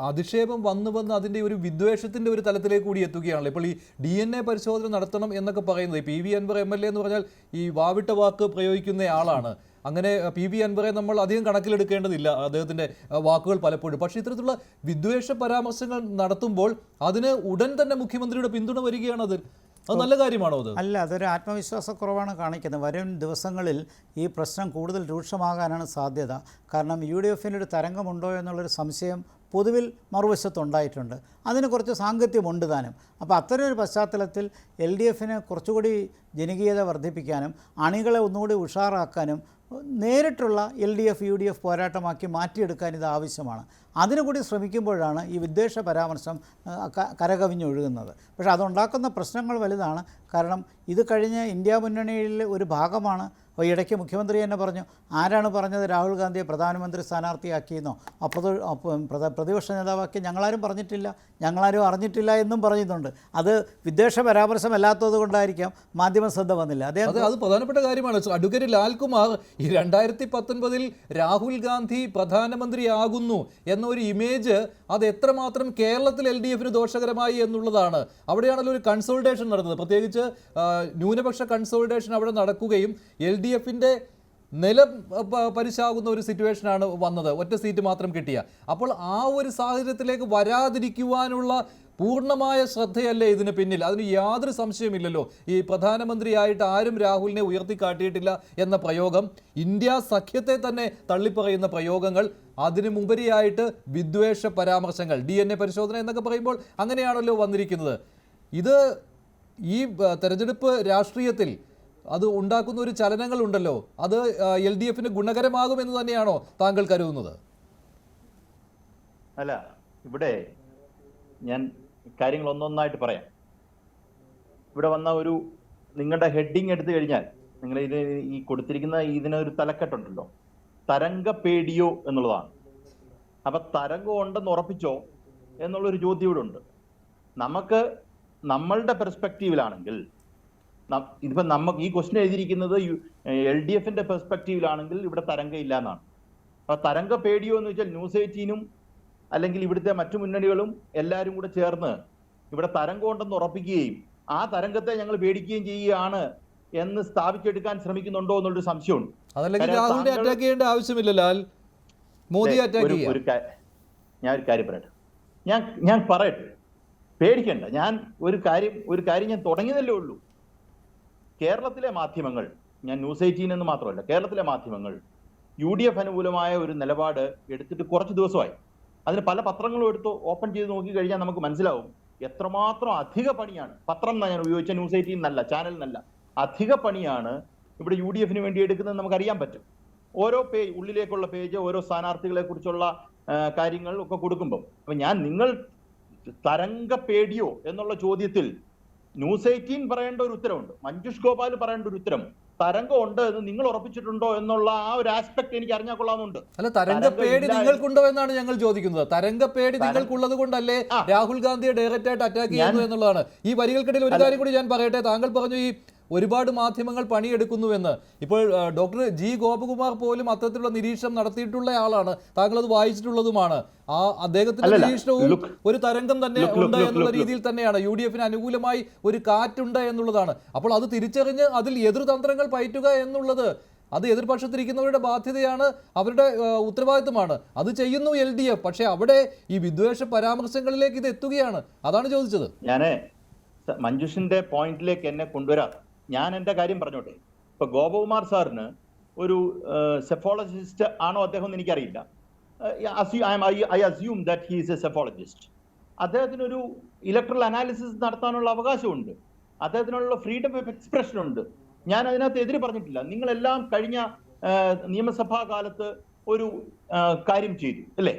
അധിക്ഷേപം വന്നു വന്ന് അതിന്റെ ഒരു വിദ്വേഷത്തിന്റെ ഒരു തലത്തിലേക്ക് കൂടി എത്തുകയാണല്ലോ. ഇപ്പോൾ ഈ ഡി എൻ എ പരിശോധന നടത്തണം എന്നൊക്കെ പറയുന്നത് P V Anvar M L A എന്ന് പറഞ്ഞാൽ ഈ വാവിട്ട വാക്ക് പ്രയോഗിക്കുന്ന ആളാണ്. അങ്ങനെ പി വി അൻവറെ നമ്മൾ അധികം കണക്കിലെടുക്കേണ്ടതില്ല അദ്ദേഹത്തിന്റെ വാക്കുകൾ പലപ്പോഴും. പക്ഷേ ഇത്തരത്തിലുള്ള വിദ്വേഷ പരാമർശങ്ങൾ നടത്തുമ്പോൾ അതിന് ഉടൻ തന്നെ മുഖ്യമന്ത്രിയുടെ പിന്തുണ വരികയാണ് അത്. അത് നല്ല കാര്യമാണോ അത്? അല്ല അതൊരു ആത്മവിശ്വാസക്കുറവാണ് കാണിക്കുന്നത്. വരും ദിവസങ്ങളിൽ ഈ പ്രശ്നം കൂടുതൽ രൂക്ഷമാകാനാണ് സാധ്യത. കാരണം യു ഡി എഫിനൊരു ഒരു തരംഗമുണ്ടോ എന്നുള്ളൊരു സംശയം പൊതുവിൽ മറുവശത്തുണ്ടായിട്ടുണ്ട്. അതിന് കുറച്ച് സാങ്കത്യമുണ്ട് താനും. അപ്പോൾ അത്തരം ഒരു പശ്ചാത്തലത്തിൽ എൽ ഡി എഫിന് കുറച്ചുകൂടി ജനകീയത വർദ്ധിപ്പിക്കാനും അണികളെ ഒന്നുകൂടി ഉഷാറാക്കാനും നേരിട്ടുള്ള L D F U D F പോരാട്ടമാക്കി മാറ്റിയെടുക്കാൻ ഇത് ആവശ്യമാണ്. അതിനു കൂടി ശ്രമിക്കുമ്പോഴാണ് ഈ വിദ്വേഷ പരാമർശം കരകവിഞ്ഞൊഴുകുന്നത്. പക്ഷേ അതുണ്ടാക്കുന്ന പ്രശ്നങ്ങൾ വലുതാണ്. കാരണം ഇത് കഴിഞ്ഞ് ഇന്ത്യ മുന്നണിയിൽ ഒരു ഭാഗമാണ്. ഇടയ്ക്ക് മുഖ്യമന്ത്രി തന്നെ പറഞ്ഞു ആരാണ് പറഞ്ഞത് രാഹുൽ ഗാന്ധിയെ പ്രധാനമന്ത്രി സ്ഥാനാർത്ഥിയാക്കിയെന്നോ? അപ്പോൾ പ്രതിപക്ഷ നേതാവാക്കി ഞങ്ങളാരും പറഞ്ഞിട്ടില്ല. ഞങ്ങളാരും അറിഞ്ഞിട്ടില്ല എന്നും പറഞ്ഞിട്ടുണ്ട്. അത് വിദ്വേഷ പരാമർശമല്ലാത്തത് കൊണ്ടായിരിക്കാം മാധ്യമ ശ്രദ്ധ വന്നില്ല. അദ്ദേഹം അത് പ്രധാനപ്പെട്ട കാര്യമാണ്. അഡ്വക്കേറ്റ് ലാൽകുമാർ ഈ രണ്ടായിരത്തി പത്തൊൻപതിൽ രാഹുൽ ഗാന്ധി പ്രധാനമന്ത്രിയാകുന്നു എന്നൊരു ഇമേജ് അത് എത്രമാത്രം കേരളത്തിൽ എൽ ഡി എഫിന് ദോഷകരമായി എന്നുള്ളതാണ്. അവിടെയാണല്ലോ ഒരു കൺസോൾട്ടേഷൻ നടന്നത്. പ്രത്യേകിച്ച് ന്യൂനപക്ഷ കൺസോൾട്ടേഷൻ അവിടെ നടക്കുകയും എൽ ഡി എഫിന്റെ നില പരിശാകുന്ന ഒരു സിറ്റുവേഷനാണ് വന്നത്. ഒറ്റ സീറ്റ് മാത്രം കിട്ടിയ. അപ്പോൾ ആ ഒരു സാഹചര്യത്തിലേക്ക് വരാതിരിക്കുവാനുള്ള പൂർണമായ ശ്രദ്ധയല്ലേ ഇതിന് പിന്നിൽ? അതിന് യാതൊരു സംശയമില്ലല്ലോ ഈ പ്രധാനമന്ത്രിയായിട്ട് ആരും രാഹുലിനെ ഉയർത്തിക്കാട്ടിയിട്ടില്ല എന്ന പ്രയോഗം ഇന്ത്യ സഖ്യത്തെ തന്നെ തള്ളിപ്പറയുന്ന പ്രയോഗങ്ങൾ അതിനു മുമ്പരിയായിട്ട് വിദ്വേഷ പരാമർശങ്ങൾ ഡി എൻ എ പരിശോധന എന്നൊക്കെ പറയുമ്പോൾ അങ്ങനെയാണല്ലോ വന്നിരിക്കുന്നത്. ഇത് ഈ തെരഞ്ഞെടുപ്പ് രാഷ്ട്രീയത്തിൽ അത് ഉണ്ടാക്കുന്ന ഒരു ചലനങ്ങൾ ഉണ്ടല്ലോ അത് എൽ ഡി എഫിന് ഗുണകരമാകുമെന്ന് തന്നെയാണോ താങ്കൾ കരുതുന്നത്? അല്ല ഇവിടെ ഞാൻ കാര്യങ്ങൾ ഒന്നൊന്നായിട്ട് പറയാം. ഇവിടെ വന്ന ഒരു നിങ്ങളുടെ ഹെഡിങ് എടുത്തു കഴിഞ്ഞാൽ നിങ്ങൾ ഇത് ഈ കൊടുത്തിരിക്കുന്ന ഇതിനൊരു തലക്കെട്ടുണ്ടല്ലോ. തരംഗ പേടിയോ എന്നുള്ളതാണ്. അപ്പൊ തരംഗം ഉണ്ടെന്ന് ഉറപ്പിച്ചോ എന്നുള്ളൊരു ചോദ്യം ഇവിടെ ഉണ്ട്. നമുക്ക് നമ്മളുടെ പെർസ്പെക്റ്റീവിലാണെങ്കിൽ ഇതിപ്പോ നമുക്ക് ഈ ക്വസ്റ്റ്യൻ എഴുതിയിരിക്കുന്നത് എൽ ഡി എഫിന്റെ പെർസ്പെക്റ്റീവിലാണെങ്കിൽ ഇവിടെ തരംഗം ഇല്ല എന്നാണ് അപ്പൊ തരംഗ പേടിയോ എന്ന് വെച്ചാൽ ന്യൂസ് എയ്റ്റീനും അല്ലെങ്കിൽ ഇവിടുത്തെ മറ്റു മുന്നണികളും എല്ലാവരും കൂടെ ചേർന്ന് ഇവിടെ തരംഗം ഉണ്ടെന്ന് ഉറപ്പിക്കുകയും ആ തരംഗത്തെ ഞങ്ങൾ പേടിക്കുകയും ചെയ്യുകയാണ് എന്ന് സ്ഥാപിച്ചെടുക്കാൻ ശ്രമിക്കുന്നുണ്ടോ എന്നുള്ളൊരു സംശയമുണ്ട്. അതല്ലെങ്കിൽ രാഹുലിനെ അറ്റാക്ക് ചെയ്യേണ്ട മോദി അറ്റാക്ക് ഒരു- ഞാൻ ഒരു കാര്യം പറയട്ടെ. ഞാൻ ഞാൻ പറയട്ടെ. പേടിക്കണ്ട. ഞാൻ ഒരു കാര്യം ഒരു കാര്യം ഞാൻ തുടങ്ങിയതല്ലേ ഉള്ളൂ. കേരളത്തിലെ മാധ്യമങ്ങൾ ഞാൻ ന്യൂസ് എയ്റ്റീൻ എന്ന് മാത്രമല്ല കേരളത്തിലെ മാധ്യമങ്ങൾ യു ഡി എഫ് അനുകൂലമായ ഒരു നിലപാട് എടുത്തിട്ട് കുറച്ച് ദിവസമായി. അതിന് പല പത്രങ്ങളും എടുത്ത് ഓപ്പൺ ചെയ്ത് നോക്കി കഴിഞ്ഞാൽ നമുക്ക് മനസ്സിലാവും. എത്രമാത്രം അധിക പണിയാണ്. പത്രം എന്നാ ഞാൻ ഉപയോഗിച്ച ന്യൂസ് എയ്റ്റീൻ എന്നല്ല ചാനൽ എന്നല്ല. അധിക പണിയാണ് ഇവിടെ യു ഡി എഫിന് വേണ്ടി എടുക്കുന്നത് നമുക്ക് അറിയാൻ പറ്റും. ഓരോ പേജ് ഉള്ളിലേക്കുള്ള പേജ് ഓരോ സ്ഥാനാർത്ഥികളെ കുറിച്ചുള്ള കാര്യങ്ങൾ ഒക്കെ കൊടുക്കുമ്പോൾ അപ്പൊ ഞാൻ നിങ്ങൾ തരംഗ പേടിയോ എന്നുള്ള ചോദ്യത്തിൽ ന്യൂസ് എയ്റ്റീൻ പറയേണ്ട ഒരു ഉത്തരവുണ്ട്. മഞ്ജുഷ് ഗോപാൽ പറയേണ്ട ഒരു ഉത്തരം. തരംഗം ഉണ്ട് എന്ന് നിങ്ങൾ ഉറപ്പിച്ചിട്ടുണ്ടോ എന്നുള്ള ആ ഒരു ആസ്പെക്ട് എനിക്ക് അറിഞ്ഞാൽ കൊള്ളാമെന്നുണ്ട്. അല്ല തരംഗപ്പേടി പേടി നിങ്ങൾക്കുണ്ടോ എന്നാണ് ഞങ്ങൾ ചോദിക്കുന്നത്. തരംഗപ്പേടി നിങ്ങൾക്കുള്ളത് കൊണ്ടല്ലേ രാഹുൽ ഗാന്ധിയെ ഡയറക്റ്റ് ആയിട്ട് അറ്റാക്ക് ചെയ്യുന്നു എന്നുള്ളതാണ്. ഈ വരികൾക്കിടയിൽ ഒരു കാര്യം കൂടി ഞാൻ പറയട്ടെ. താങ്കൾ പറഞ്ഞു ഈ ഒരുപാട് മാധ്യമങ്ങൾ പണിയെടുക്കുന്നുവെന്ന്. ഇപ്പോൾ ഡോക്ടർ ജി. ഗോപകുമാർ പോലും അത്തരത്തിലുള്ള നിരീക്ഷണം നടത്തിയിട്ടുള്ള ആളാണ്. താങ്കൾ അത് വായിച്ചിട്ടുള്ളതുമാണ്. ആ അദ്ദേഹത്തിന്റെ നിരീക്ഷണവും ഒരു തരംഗം തന്നെ ഉണ്ട് എന്നുള്ള രീതിയിൽ തന്നെയാണ്. യു ഡി എഫിന് അനുകൂലമായി ഒരു കാറ്റുണ്ട് എന്നുള്ളതാണ്. അപ്പോൾ അത് തിരിച്ചറിഞ്ഞ് അതിൽ എതിർതന്ത്രങ്ങൾ പയറ്റുക എന്നുള്ളത് അത് എതിർപക്ഷത്തിരിക്കുന്നവരുടെ ബാധ്യതയാണ് അവരുടെ ഉത്തരവാദിത്തമാണ് അത് ചെയ്യുന്നു എൽ ഡി എഫ്. പക്ഷേ അവിടെ ഈ വിദ്വേഷ പരാമർശങ്ങളിലേക്ക് ഇത് എത്തുകയാണ്. അതാണ് ചോദിച്ചത്. ഞാൻ സ- മഞ്ജുഷിന്റെ പോയിന്റിലേക്ക് എന്നെ കൊണ്ടുവരാം. ഞാൻ എന്റെ കാര്യം പറഞ്ഞോട്ടെ. ഇപ്പൊ ഗോപകുമാർ സാറിന് ഒരു സെഫോളജിസ്റ്റ് ആണോ അദ്ദേഹം എന്ന് എനിക്കറിയില്ല. I assume that he's a psephologist. അദ്ദേഹത്തിനൊരു electoral analysis നടത്താനുള്ള അവകാശമുണ്ട്. അദ്ദേഹത്തിനുള്ള ഫ്രീഡം ഓഫ് എക്സ്പ്രഷൻ ഉണ്ട്. ഞാൻ അതിനകത്ത് എതിര് പറഞ്ഞിട്ടില്ല. നിങ്ങളെല്ലാം കഴിഞ്ഞ നിയമസഭാ കാലത്ത് ഒരു കാര്യം ചെയ്തു അല്ലേ?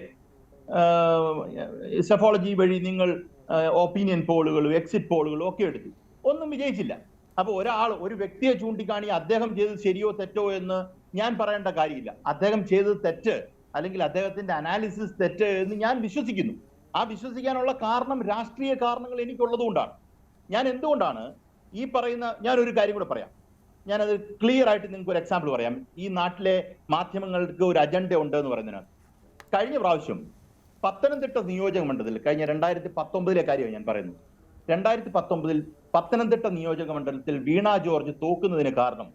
സെഫോളജി വഴി നിങ്ങൾ ഒപ്പീനിയൻ പോളുകളും എക്സിറ്റ് പോളുകളും ഒക്കെ എടുത്തു. ഒന്നും വിജയിച്ചില്ല. അപ്പൊ ഒരാൾ ഒരു വ്യക്തിയെ ചൂണ്ടിക്കാണി അദ്ദേഹം ചെയ്തത് ശരിയോ തെറ്റോ എന്ന് ഞാൻ പറയേണ്ട കാര്യമില്ല. അദ്ദേഹം ചെയ്തത് തെറ്റ് അല്ലെങ്കിൽ അദ്ദേഹത്തിന്റെ അനാലിസിസ് തെറ്റ് എന്ന് ഞാൻ വിശ്വസിക്കുന്നു. ആ വിശ്വസിക്കാനുള്ള കാരണം രാഷ്ട്രീയ കാരണങ്ങൾ എനിക്കുള്ളതുകൊണ്ടാണ്. ഞാൻ എന്തുകൊണ്ടാണ് ഈ പറയുന്ന ഞാൻ ഒരു കാര്യം കൂടെ പറയാം. ഞാനത് ക്ലിയർ ആയിട്ട് നിങ്ങൾക്ക് ഒരു എക്സാമ്പിൾ പറയാം. ഈ നാട്ടിലെ മാധ്യമങ്ങൾക്ക് ഒരു അജണ്ട ഉണ്ട് എന്ന് പറയുന്നതിന്. കഴിഞ്ഞ പ്രാവശ്യം പത്തനംതിട്ട നിയോജക മണ്ഡലത്തിൽ കഴിഞ്ഞ രണ്ടായിരത്തി പത്തൊമ്പതിലെ കാര്യമാണ് ഞാൻ പറയുന്നത്. രണ്ടായിരത്തി പത്തൊമ്പതിൽ പത്തനംതിട്ട നിയോജക മണ്ഡലത്തിൽ വീണ ജോർജ് തോക്കുന്നതിന് കാരണം.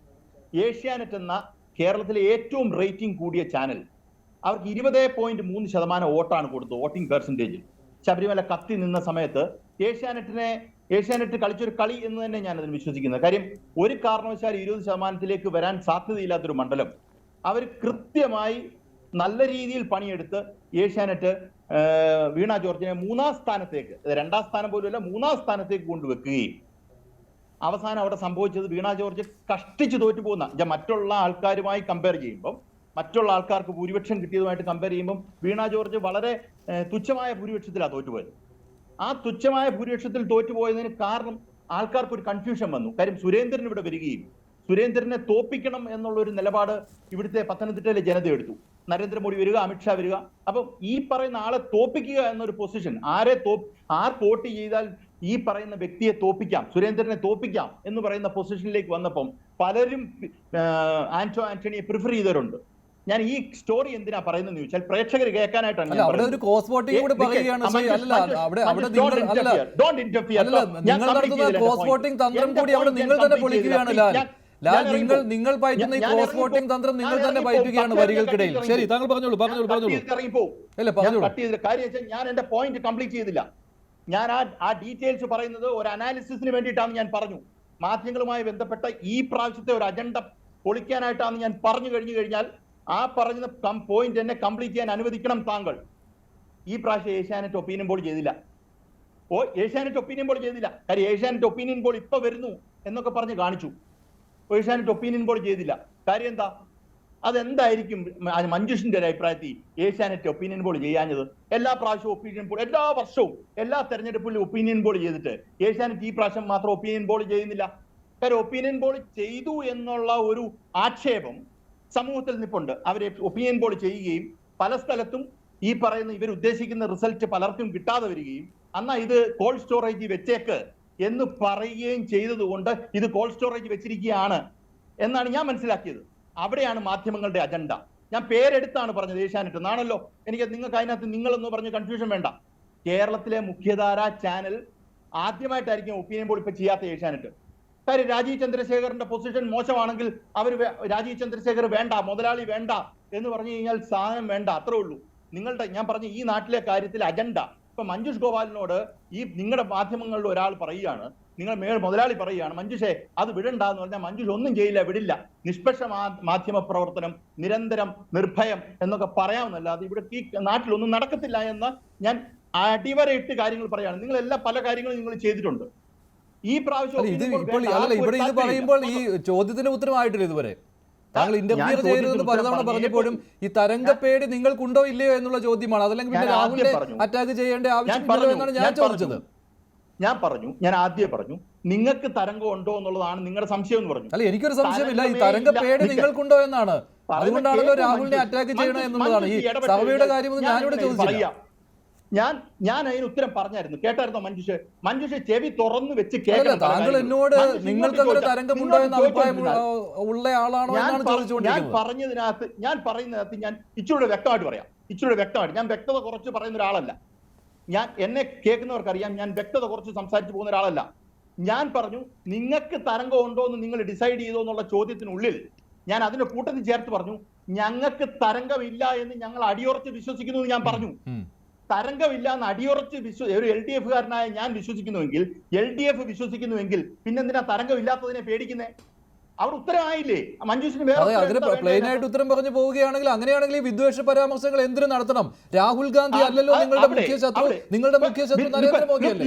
ഏഷ്യാനെറ്റ് എന്ന കേരളത്തിലെ ഏറ്റവും റേറ്റിംഗ് കൂടിയ ചാനൽ. അവർക്ക് ഇരുപത് പോയിന്റ് മൂന്ന് ശതമാനം വോട്ടാണ് കൊടുത്തത് വോട്ടിംഗ് പെർസെന്റേജ് ശബരിമല കത്തി നിന്ന സമയത്ത് ഏഷ്യാനെറ്റിനെ ഏഷ്യാനെറ്റ് കളിച്ചൊരു കളി എന്ന് തന്നെ ഞാൻ അതിന് വിശ്വസിക്കുന്നത് കാര്യം ഒരു കാരണവശാലും ഇരുപത് ശതമാനത്തിലേക്ക് വരാൻ സാധ്യതയില്ലാത്തൊരു മണ്ഡലം. അവർ കൃത്യമായി നല്ല രീതിയിൽ പണിയെടുത്ത് ഏഷ്യാനെറ്റ് വീണ ജോർജിനെ മൂന്നാം സ്ഥാനത്തേക്ക് രണ്ടാം സ്ഥാനം പോലുമല്ല മൂന്നാം സ്ഥാനത്തേക്ക് കൊണ്ടുവെക്കുകയും. അവസാനം അവിടെ സംഭവിച്ചത് വീണ ജോർജ് കഷ്ടിച്ച് തോറ്റു പോകുന്ന മറ്റുള്ള ആൾക്കാരുമായി കമ്പയർ ചെയ്യുമ്പം മറ്റുള്ള ആൾക്കാർക്ക് ഭൂരിപക്ഷം കിട്ടിയതുമായിട്ട് കമ്പയർ ചെയ്യുമ്പം വീണ ജോർജ് വളരെ തുച്ഛമായ ഭൂരിപക്ഷത്തിലാണ് തോറ്റുപോയത്. ആ തുച്ഛമായ ഭൂരിപക്ഷത്തിൽ തോറ്റുപോയതിന് കാരണം ആൾക്കാർക്ക് ഒരു കൺഫ്യൂഷൻ വന്നു. കാര്യം സുരേന്ദ്രൻ ഇവിടെ വരികയും സുരേന്ദ്രനെ തോപ്പിക്കണം എന്നുള്ള ഒരു നിലപാട് ഇവിടുത്തെ പത്തനംതിട്ടയിലെ ജനത എടുത്തു. നരേന്ദ്രമോദി വരിക അമിത്ഷാ വരിക. അപ്പം ഈ പറയുന്ന ആളെ തോപ്പിക്കുക എന്നൊരു പൊസിഷൻ ആരെ തോ ആർ വോട്ട് ചെയ്താൽ ഈ പറയുന്ന വ്യക്തിയെ തോപ്പിക്കാം സുരേന്ദ്രനെ തോപ്പിക്കാം എന്ന് പറയുന്ന പൊസിഷനിലേക്ക് വന്നപ്പം പലരും ആന്റോ ആന്റണിയെ പ്രിഫർ ചെയ്തവരുണ്ട്. ഞാൻ ഈ സ്റ്റോറി എന്തിനാ പറയുന്നത് ചോദിച്ചാൽ പ്രേക്ഷകർ കേൾക്കാനായിട്ടാണ് അവിടെ ഒരു. ക്രോസ് വോട്ടിംഗ് കൂടി പറയുകയാണ് അവിടെ അവിടെ നിങ്ങൾ ക്രോസ് വോട്ടിംഗ് തന്ത്രം കൂടി അവിടെ നിങ്ങൾ തന്നെ പൊളിക്കുകയാണ്. ലാൽ നിങ്ങൾ നിങ്ങൾ പയറ്റുന്ന ഈ ക്രോസ് വോട്ടിംഗ് തന്ത്രം നിങ്ങൾ തന്നെ പയറ്റുകയാണ് വരികൾക്കിടയിൽ ശരി താങ്കൾ പറഞ്ഞോളൂ പറഞ്ഞോളൂ പറഞ്ഞോളൂ. അല്ല പറഞ്ഞോളൂ. കാര്യം ഞാൻ എന്റെ പോയിന്റ് കംപ്ലീറ്റ് ചെയ്തില്ല. ഞാൻ ആ ആ ഡീറ്റെയിൽസ് പറയുന്നത് ഒരു അനാലിസിസിന് വേണ്ടിയിട്ടാണ് ഞാൻ പറഞ്ഞു. മാധ്യമങ്ങളുമായി ബന്ധപ്പെട്ട ഈ പ്രാവശ്യത്തെ ഒരു അജണ്ട പൊളിക്കാനായിട്ടാണ് ഞാൻ പറഞ്ഞു കഴിഞ്ഞു കഴിഞ്ഞാൽ ആ പറഞ്ഞ പോയിന്റ് എന്നെ കംപ്ലീറ്റ് ചെയ്യാൻ അനുവദിക്കണം താങ്കൾ. ഈ പ്രാവശ്യം ഏഷ്യാനെറ്റ് ഒപ്പീനിയൻ പോൾ ചെയ്തില്ല. ഓ ഏഷ്യാനെറ്റ് ഒപ്പീനിയൻ പോൾ ചെയ്തില്ല. കാര്യം ഏഷ്യാനെറ്റ് ഒപ്പീനിയൻ പോൾ ഇപ്പൊ വരുന്നു എന്നൊക്കെ പറഞ്ഞ് കാണിച്ചു. ഏഷ്യാനെറ്റ് ഒപ്പീനിയൻ ബോർഡ് ചെയ്തില്ല. കാര്യം എന്താ? അതെന്തായിരിക്കും മഞ്ജുഷിന്റെ ഒരു അഭിപ്രായത്തിൽ ഏഷ്യാനെറ്റ് ഒപ്പീനിയൻ പോൾ ചെയ്യാഞ്ഞത്? എല്ലാ പ്രാവശ്യവും ഒപ്പീനിയൻ പോൾ എല്ലാ വർഷവും എല്ലാ തെരഞ്ഞെടുപ്പിലും ഒപ്പീനിയൻ പോൾ ചെയ്തിട്ട് ഏഷ്യാനെറ്റ് ഈ പ്രാവശ്യം മാത്രം ഒപ്പീനിയൻ പോൾ ചെയ്യുന്നില്ല. കാര്യം ഒപ്പീനിയൻ പോൾ ചെയ്തു എന്നുള്ള ഒരു ആക്ഷേപം സമൂഹത്തിൽ നിൽപ്പുണ്ട്. അവരെ ഒപ്പീനിയൻ പോൾ ചെയ്യുകയും പല സ്ഥലത്തും ഈ പറയുന്ന ഇവർ ഉദ്ദേശിക്കുന്ന റിസൾട്ട് പലർക്കും കിട്ടാതെ വരികയും അന്നാ ഇത് കോൾഡ് സ്റ്റോറേജ് വെച്ചേക്ക്. എന്ന് പറയുകയും ചെയ്തതുകൊണ്ട് ഇത് കോൾഡ് സ്റ്റോറേജ് വെച്ചിരിക്കുകയാണ് എന്നാണ് ഞാൻ മനസ്സിലാക്കിയത്. അവിടെയാണ് മാധ്യമങ്ങളുടെ അജണ്ട ഞാൻ പേരെടുത്താണ് പറഞ്ഞത് ഏഷ്യാനെറ്റ്. എന്നാണല്ലോ എനിക്ക് നിങ്ങൾക്ക് അതിനകത്ത് നിങ്ങളെന്ന് പറഞ്ഞ് കൺഫ്യൂഷൻ വേണ്ട. കേരളത്തിലെ മുഖ്യധാര ചാനൽ ആദ്യമായിട്ടായിരിക്കും ഒപ്പീനിയൻ പോൾ ഇപ്പൊ ചെയ്യാത്ത ഏഷ്യാനെറ്റ്. കാര്യം രാജീവ് ചന്ദ്രശേഖറിന്റെ പൊസിഷൻ മോശമാണെങ്കിൽ അവർ രാജീവ് ചന്ദ്രശേഖർ വേണ്ട മുതലാളി വേണ്ട എന്ന് പറഞ്ഞു കഴിഞ്ഞാൽ സാധനം വേണ്ട അത്രേ ഉള്ളൂ. നിങ്ങളുടെ ഞാൻ പറഞ്ഞ ഈ നാട്ടിലെ കാര്യത്തിൽ അജണ്ട ഇപ്പൊ മഞ്ജുഷ് ഗോപാലിനോട് ഈ നിങ്ങളുടെ മാധ്യമങ്ങളിൽ ഒരാൾ പറയുകയാണ് നിങ്ങൾ മേൽ മുതലാളി പറയുകയാണ് മഞ്ജുഷേ അത് വിടണ്ട എന്ന് പറഞ്ഞാൽ മഞ്ജുഷ് ഒന്നും ചെയ്യില്ല വിടില്ല. നിഷ്പക്ഷ മാധ്യമ പ്രവർത്തനം നിരന്തരം നിർഭയം എന്നൊക്കെ പറയാമെന്നല്ലാതെ ഇവിടെ ഈ നാട്ടിലൊന്നും നടക്കത്തില്ല എന്ന് ഞാൻ അടിവരയിട്ട് കാര്യങ്ങൾ പറയാണ്. നിങ്ങൾ എല്ലാ പല കാര്യങ്ങളും നിങ്ങൾ ചെയ്തിട്ടുണ്ട്. ഈ പ്രാവശ്യം ഇത് ഇപ്പോൾ ഇവിടെ ഇത് പറയുമ്പോൾ ഈ ചോദ്യത്തിന് ഉത്തരമായിട്ടില്ല ഇതുവരെ. താങ്കൾ ഇന്റർഫിയർ ചെയ്തതെന്ന് പലതവണ പറഞ്ഞപ്പോഴും ഈ തരംഗപ്പേടി നിങ്ങൾക്കുണ്ടോ ഇല്ലയോ എന്നുള്ള ചോദ്യമാണ്. അതല്ലെങ്കിൽ പിന്നെ രാഹുലിനെ അറ്റാക്ക് ചെയ്യേണ്ട ആവശ്യം ആവശ്യമില്ലല്ലോ എന്നാണ് ഞാൻ ചോദിച്ചത്. ഞാൻ പറഞ്ഞു. ഞാൻ ആദ്യം പറഞ്ഞു. നിങ്ങൾക്ക് തരംഗം ഉണ്ടോ എന്നുള്ളതാണ് നിങ്ങളുടെ സംശയം എന്ന് പറഞ്ഞു. അല്ല എനിക്കൊരു സംശയമില്ല. ഈ തരംഗ തരംഗപ്പേടി നിങ്ങൾക്കുണ്ടോ എന്നാണ്. അതുകൊണ്ടാണല്ലോ രാഹുലിനെ അറ്റാക്ക് ചെയ്യണം എന്നുള്ളതാണ്. ഈ സഭയുടെ കാര്യം ഞാനിവിടെ ചോദിച്ചില്ല. ഞാൻ ഞാൻ അതിന് ഉത്തരം പറഞ്ഞായിരുന്നു. കേട്ടായിരുന്നോ മഞ്ജുഷ്? മഞ്ജുഷ് ചെവി തുറന്നു വെച്ച് താങ്കൾ എന്നോട് നിങ്ങൾക്ക് തരംഗമുണ്ടോ എന്ന അഭിപ്രായം ഉള്ള ആളാണോ ഞാൻ പറഞ്ഞതിനകത്ത് ഞാൻ പറയുന്നതിനകത്ത് ഞാൻ ഇച്ചിരൂടെ വ്യക്തമായിട്ട് പറയാം. ഇച്ചിരൂടെ വ്യക്തമായിട്ട്. ഞാൻ വ്യക്തത കുറച്ച് പറയുന്ന ഒരാളല്ല. ഞാൻ എന്നെ കേൾക്കുന്നവർക്ക് അറിയാം ഞാൻ വ്യക്തത കുറച്ച് സംസാരിച്ചു പോകുന്ന ഒരാളല്ല. ഞാൻ പറഞ്ഞു നിങ്ങൾക്ക് തരംഗം ഉണ്ടോ എന്ന് നിങ്ങൾ ഡിസൈഡ് ചെയ്തോ എന്നുള്ള ചോദ്യത്തിനുള്ളിൽ ഞാൻ അതിന്റെ കൂട്ടത്തിൽ ചേർത്ത് പറഞ്ഞു ഞങ്ങൾക്ക് തരംഗമില്ല എന്ന് ഞങ്ങൾ അടിയുറച്ച് വിശ്വസിക്കുന്നു എന്ന് ഞാൻ പറഞ്ഞു. തരംഗമില്ല എന്ന് അടിയുറച്ച് വിശ്വ ഒരു എൽ ഡി എഫുകാരനായ ഞാൻ വിശ്വസിക്കുന്നുവെങ്കിൽ എൽ ഡി എഫ് വിശ്വസിക്കുന്നുവെങ്കിൽ പിന്നെന്തിനാ തരംഗമില്ലാത്തതിനെ പേടിക്കുന്നേ? അവർ ഉത്തരമായില്ലേ മഞ്ജുഷിന് വേറെ അതിന് പ്ലെയിൻ ആയിട്ട് ഉത്തരം പറഞ്ഞു പോവുകയാണെങ്കിൽ അങ്ങനെയാണെങ്കിൽ ഈ വിദ്വേഷ പരാമർശങ്ങൾ എന്തിനു നടത്തണം? രാഹുൽ ഗാന്ധി അല്ലല്ലോ നിങ്ങളുടെ മുഖ്യ ശത്രു നിങ്ങളുടെ മുഖ്യ ശത്രു Look, നരേന്ദ്രമോദി അല്ലേ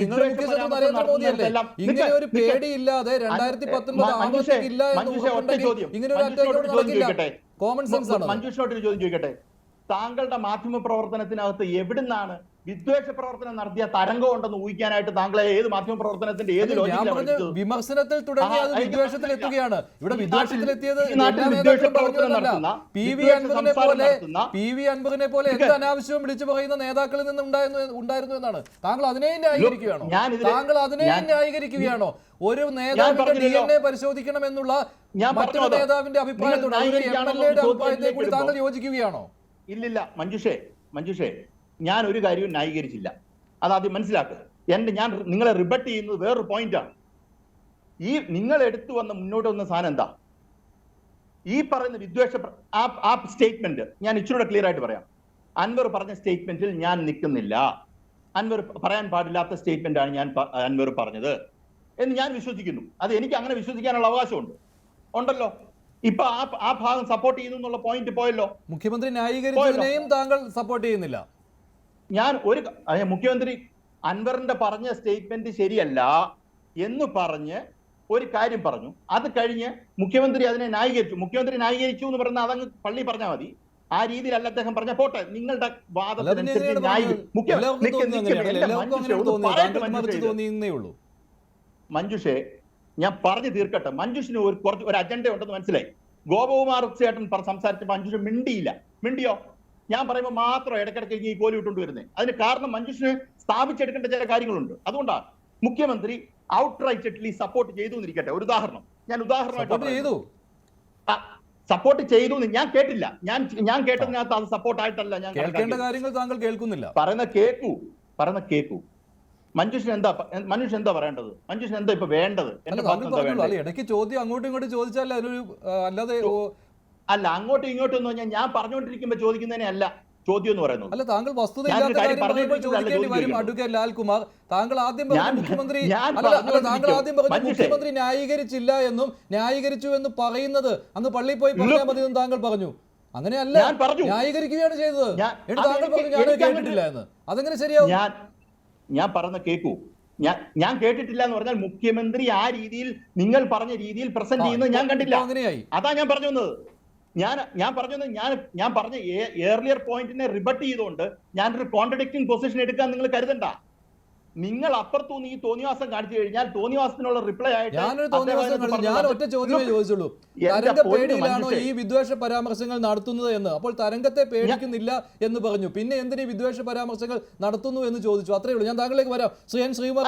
നിങ്ങളുടെ മുഖ്യ ശത്രു പരാമർശം നരേന്ദ്രമോദി അല്ലേ നടത്തുന്നിടത്തെല്ലാം ഇങ്ങനെ ഒരു. പേടിയില്ലാതെ രണ്ടായിരത്തി മ- മഞ്ജുഷേ, എന്ന് ഉറപ്പുണ്ടെങ്കിൽ. ഇങ്ങനെ ഒരു അറ്റാക്ക് നടക്കില്ല. കോമൺ സെൻസ് ആണ് മഞ്ജുഷിനോട് ഒരു ചോദ്യം ചോദിക്കട്ടെ. താങ്കളുടെ മാധ്യമ പ്രവർത്തനത്തിനകത്ത് എവിടുന്നാണ് വിദ്വേഷ പ്രവർത്തനം നടത്തിയ തരംഗം ഉണ്ടെന്ന് ഊഹിക്കാനായിട്ട് താങ്കളെ ഏത് മാധ്യമ പ്രവർത്തനത്തിന്റെ ഏത്? വിമർശനത്തിൽ തുടങ്ങി ആ, അത് വിദ്വേഷത്തിൽ എത്തുകയാണ്. ഇവിടെ വിദ്വേഷത്തിലെത്തിയത് പി വി അൻപതിനെ പോലെ നടത്തുന്ന- പി വി അൻപതിനെ പോലെ എന്ത്. അനാവശ്യവും വിളിച്ചു പറയുന്ന നേതാക്കളിൽ നിന്ന് ഉണ്ടായിരുന്നു ഉണ്ടായിരുന്നു എന്നാണ്. താങ്കൾ അതിനെയും ന്യായീകരിക്കുകയാണോ? താങ്കൾ അതിനെയും ഞാൻ- ന്യായീകരിക്കുകയാണോ? ഒരു നേതാവിന്റെ ഡി എൻ എ പരിശോധിക്കണം എന്നുള്ള ഞാൻ മറ്റൊരു നേതാവിന്റെ അഭിപ്രായത്തോട് അഭിപ്രായത്തെ കൂടി താങ്കൾ യോജിക്കുകയാണോ? ഇല്ലില്ല മഞ്ജുഷേ മഞ്ജുഷേ ഞാൻ ഒരു കാര്യവും ന്യായീകരിച്ചില്ല. അതാദ്യം മനസ്സിലാക്കുക എന്റെ ഞാൻ നിങ്ങളെ റിബട്ട് ചെയ്യുന്നത് വേറൊരു പോയിന്റാണ് ഈ നിങ്ങൾ എടുത്തു വന്ന മുന്നോട്ട് വന്ന സാധനം എന്താ? ഈ പറയുന്ന വിദ്വേഷ ആ സ്റ്റേറ്റ്മെന്റ് ഞാൻ ഇച്ചിരൂടെ ക്ലിയർ ആയിട്ട് പറയാം. അൻവർ പറഞ്ഞ സ്റ്റേറ്റ്മെന്റിൽ ഞാൻ നിൽക്കുന്നില്ല. അൻവർ പറയാൻ പാടില്ലാത്ത സ്റ്റേറ്റ്മെന്റ് ആണ് ഞാൻ അൻവർ പറഞ്ഞത്. എന്ന് ഞാൻ വിശ്വസിക്കുന്നു. അത് എനിക്ക് അങ്ങനെ വിശ്വസിക്കാനുള്ള അവകാശമുണ്ട്. ഉണ്ടല്ലോ? ഇപ്പൊ ആ ആ ഭാഗം സപ്പോർട്ട് ചെയ്യുന്നു എന്നുള്ള പോയിന്റ് പോയല്ലോ. മുഖ്യമന്ത്രി ന്യായീകരിച്ചതിനെയും താങ്കൾ സപ്പോർട്ട് ചെയ്യുന്നില്ല. ഞാൻ ഒരു മുഖ്യമന്ത്രി അൻവറിന്റെ പറഞ്ഞ സ്റ്റേറ്റ്മെന്റ് ശരിയല്ല എന്ന് പറഞ്ഞ് ഒരു കാര്യം പറഞ്ഞു. അത് കഴിഞ്ഞ് മുഖ്യമന്ത്രി അതിനെ ന്യായീകരിച്ചു. മുഖ്യമന്ത്രി ന്യായീകരിച്ചു എന്ന് പറഞ്ഞാൽ അതങ്ങ് പള്ളി പറഞ്ഞാൽ മതി. ആ രീതിയിലല്ല അദ്ദേഹം പറഞ്ഞ പോട്ടെ നിങ്ങളുടെ വാദത്തിനനുസരിച്ച് മഞ്ജുഷേ, ഞാൻ പറഞ്ഞു തീർക്കട്ടെ. മഞ്ജുഷിന് ഒരു കുറച്ച് ഒരു അജണ്ട ഉണ്ടെന്ന് മനസ്സിലായി. ഗോപകുമാർ ചേട്ടൻ സംസാരിച്ചപ്പോൾ മഞ്ജുഷ് മിണ്ടിയില്ല. മിണ്ടിയോ? ഞാൻ പറയുമ്പോൾ മാത്രം ഇടയ്ക്കിടയ്ക്ക് ഈ കോലി വിട്ടുകൊണ്ട് വരുന്നത് അതിന് കാരണം മഞ്ജുഷിന് സ്ഥാപിച്ചെടുക്കേണ്ട ചില കാര്യങ്ങളുണ്ട്. അതുകൊണ്ടാണ് മുഖ്യമന്ത്രി ഔട്ട് സപ്പോർട്ട് ചെയ്തു എന്നിരിക്കട്ടെ. ഒരു ഉദാഹരണം. ഞാൻ ഉദാഹരണമായിട്ട് സപ്പോർട്ട് ചെയ്തു? എന്ന് ഞാൻ കേട്ടില്ല. ഞാൻ ഞാൻ കേട്ടതിനകത്ത് അത് സപ്പോർട്ട് ആയിട്ടല്ല ഞാൻ കേൾക്കേണ്ട കാര്യങ്ങൾ താങ്കൾ കേൾക്കുന്നില്ല. പറയുന്ന കേക്കൂ. പറയുന്ന കേക്കൂ. മഞ്ജുഷൻ എന്താ മനുഷ്യൻ എന്താ പറയേണ്ടത്? മഞ്ജുഷൻ എന്താ ഇപ്പൊ വേണ്ടത്? ഇടയ്ക്ക് ചോദ്യം അങ്ങോട്ടും ഇങ്ങോട്ടും ചോദിച്ചാൽ അതിനൊരു ആ, അല്ലാതെ അല്ല അങ്ങോട്ടും ഇങ്ങോട്ടും എന്ന് പറഞ്ഞാൽ ഞാൻ പറഞ്ഞുകൊണ്ടിരിക്കുമ്പോ ചോദിക്കുന്നതിനെ അല്ല ചോദ്യം എന്ന് പറയുന്നത്. അല്ല താങ്കൾ വസ്തുത ചോദിക്കേണ്ടി വരും. അഡ്വക്കേറ്റ് ലാൽകുമാർ താങ്കൾ ആദ്യം മുഖ്യമന്ത്രി അല്ല താങ്കൾ ആദ്യം പറഞ്ഞു മുഖ്യമന്ത്രി ന്യായീകരിച്ചില്ല എന്നും ന്യായീകരിച്ചു എന്ന് പറയുന്നത് അന്ന് പള്ളിയിൽ പോയി പറഞ്ഞാൽ. മതി എന്ന് താങ്കൾ പറഞ്ഞു. അങ്ങനെയല്ല. ന്യായീകരിക്കുകയാണ് ചെയ്തത്. താങ്കൾ പറഞ്ഞു ഞാൻ കേട്ടിട്ടില്ല എന്ന്. അതെങ്ങനെ ശരിയാവും? ഞാൻ പറഞ്ഞ കേക്കൂ. ഞാൻ ഞാൻ കേട്ടിട്ടില്ല എന്ന് പറഞ്ഞാൽ മുഖ്യമന്ത്രി ആ രീതിയിൽ നിങ്ങൾ പറഞ്ഞ രീതിയിൽ പ്രസന്റ് ചെയ്യുന്നത് ഞാൻ കണ്ടില്ല. അതാ ഞാൻ പറഞ്ഞു വന്നത്. ഞാൻ ഞാൻ പറഞ്ഞു വന്നത് ഞാൻ ഞാൻ പറഞ്ഞ ഏർലിയർ പോയിന്റിനെ റിബട്ട് ചെയ്തുകൊണ്ട് ഞാനൊരു കോൺട്രഡിക്റ്റിംഗ് പൊസിഷൻ എടുക്കാൻ നിങ്ങൾ കരുതണ്ട. നിങ്ങൾ അപ്പുറത്തുനിന്ന് ഈ തോന്നിവാസം കാണിച്ചു കഴിഞ്ഞാൽ തോന്നിവാസത്തിനുള്ള റിപ്ലൈ ആയിട്ട് ഞാനൊരു ഞാൻ ഒറ്റ ചോദ്യമേ ചോദിച്ചുള്ളൂ. എന്റെ തരംഗ പേടിയിലാണോ ഈ വിദ്വേഷ പരാമർശങ്ങൾ നടത്തുന്നത് എന്ന്? അപ്പോൾ തരംഗത്തെ പേടിക്കുന്നില്ല എന്ന് പറഞ്ഞു. പിന്നെ എന്തിനീ വിദ്വേഷ പരാമർശങ്ങൾ നടത്തുന്നു എന്ന് ചോദിച്ചു? അത്രേ ഉള്ളൂ. ഞാൻ താങ്കളിലേക്ക് വരാം. ശ്രീ എൻ ശ്രീകുമാർ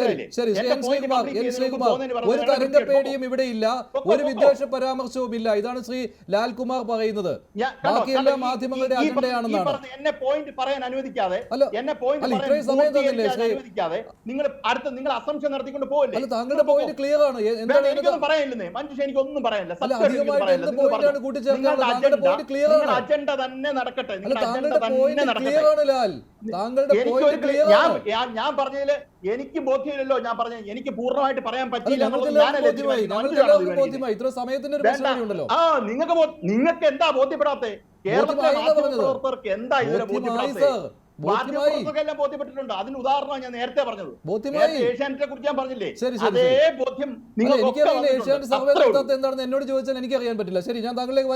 ശരി ശരി. ശ്രീ എന്റെ എൻ ശ്രീകുമാർ എൻ ശ്രീകുമാർ ഒരു തരംഗ പേടിയും ഇവിടെ ഇല്ല. ഒരു വിദ്വേഷ പരാമർശവും ഇല്ല ഇതാണ് ശ്രീ ലാൽകുമാർ പറയുന്നത്. ബാക്കിയെല്ലാം മാധ്യമങ്ങളുടെ അജണ്ടയാണെന്നാണ്. എന്നെ പോയിന്റ് പറയാൻ അനുവദിക്കാതെ എന്നെ പോയിന്റ് അനുവദിക്കാതെ നിങ്ങൾ അടുത്ത നിങ്ങൾ അസംഷൻ നടത്തിക്കൊണ്ട് പോകല്ലേ താങ്കളുടെ പോയിന്റ് ക്ലിയർ ആണ്. എനിക്കൊന്നും പറയാനില്ലേ. മനുഷ്യ എനിക്കൊന്നും പറയാനില്ല. നിങ്ങളുടെ അജണ്ട തന്നെ നടക്കട്ടെ. നിങ്ങളുടെ അജണ്ട തന്നെ എനിക്ക് ഞാൻ പറഞ്ഞതിൽ എനിക്ക് ബോധ്യമില്ലല്ലോ ഞാൻ പറഞ്ഞ. എനിക്ക് പൂർണമായിട്ട് പറയാൻ പറ്റിയില്ല ആ നിങ്ങൾക്ക് നിങ്ങൾക്ക് എന്താ ബോധ്യപ്പെടാത്തെ കേരളത്തിലെ മാധ്യമ പ്രവർത്തകർക്ക് എന്താ ബോധ്യമായി ബോധ്യപ്പെടാത്തെ ബോധ്യപ്പെട്ടിട്ടുണ്ട്. അതിന് ഉദാഹരണമാണ് ഞാൻ നേരത്തെ പറഞ്ഞത്. ബോധ്യമായി. ഏഷ്യാനെറ്റിനെ കുറിച്ച് ഞാൻ പറഞ്ഞില്ലേ? അതേ ബോധ്യം എനിക്കറിയില്ല ഏഷ്യാനെറ്റ് സർവേ നടത്താത്ത എന്താണെന്ന് എന്നോട് ചോദിച്ചാൽ എനിക്കറിയാൻ പറ്റില്ല. ശരി ഞാൻ താങ്കളിലേക്ക്